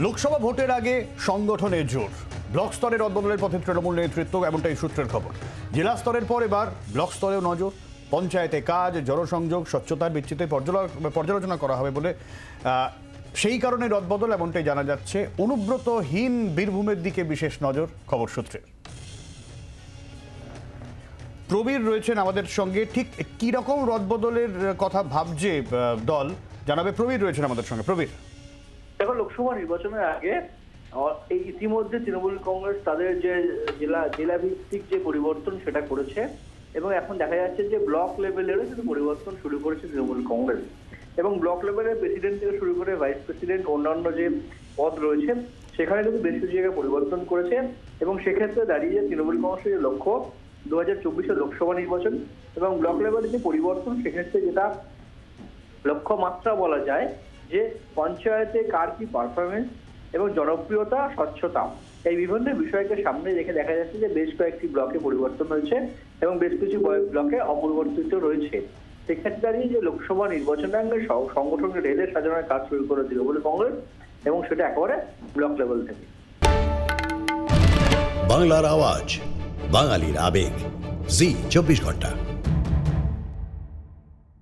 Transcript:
লোকসভা ভোটের আগে সংগঠনের জোর। ব্লক স্তরের রদবদলের পথে তৃণমূল নেতৃত্ব এমনটাই সূত্রের খবর। জেলা স্তরের পর এবার ব্লক স্তরেও নজর। পঞ্চায়েতে কাজ, জনসংযোগ, স্বচ্ছতার ভিত্তিতে পর্যালো- পর্যালোচনা করা হবে বলে সেই কারণে রদবদল এমনটাই জানা যাচ্ছে। অনুব্রতহীন বীরভূমের দিকে বিশেষ নজর খবর সূত্রে। প্রবীর রয়েছেন আমাদের সঙ্গে। ঠিক কি রকম রদবদলের কথা ভাবছে দল? জানাবে প্রবীর রয়েছেন আমাদের সঙ্গে। প্রবীর। দেখো লোকসভা নির্বাচনের আগে এই ইতিমধ্যে তৃণমূল কংগ্রেস তাদের যে জেলা জেলা ভিত্তিক যে পরিবর্তন সেটা করেছে এবং এখন দেখা যাচ্ছে যে ব্লক লেভেলেরও কিন্তু পরিবর্তন শুরু করেছে তৃণমূল কংগ্রেস। এবং ব্লক লেভেলের প্রেসিডেন্ট থেকে শুরু করে ভাইস প্রেসিডেন্ট অন্যান্য যে পদ রয়েছে, সেখানে কিন্তু বেশ কিছু জায়গায় পরিবর্তন করেছে এবং সেক্ষেত্রে দাঁড়িয়ে তৃণমূল কংগ্রেসের লক্ষ্য দু হাজার চব্বিশের লোকসভা নির্বাচন এবং ব্লক লেভেলের যে পরিবর্তন, সেক্ষেত্রে যেটা লক্ষ্যমাত্রা বলা যায় যে পঞ্চায়েতে কার কি পারফরমেন্স এবং জনপ্রিয়তা, স্বচ্ছতা, এই বিভিন্ন বিষয়কে সামনে রেখে দেখা যাচ্ছে যে বেশ কয়েকটি ব্লকে পরিবর্তন হয়েছে এবং বেশ কিছু ব্লকে অপরিবর্তিত রয়েছে। সেক্ষেত্রে দাঁড়িয়ে যে লোকসভা নির্বাচনাঙ্গে স- সংগঠনকে ঢেলে সাজানোর কাজ শুরু করে তৃণমূল কংগ্রেস এবং সেটা একেবারে ব্লক লেভেল থেকে। বাংলার আওয়াজ, বাঙালির আবেগ, জি, চব্বিশ ঘণ্টা।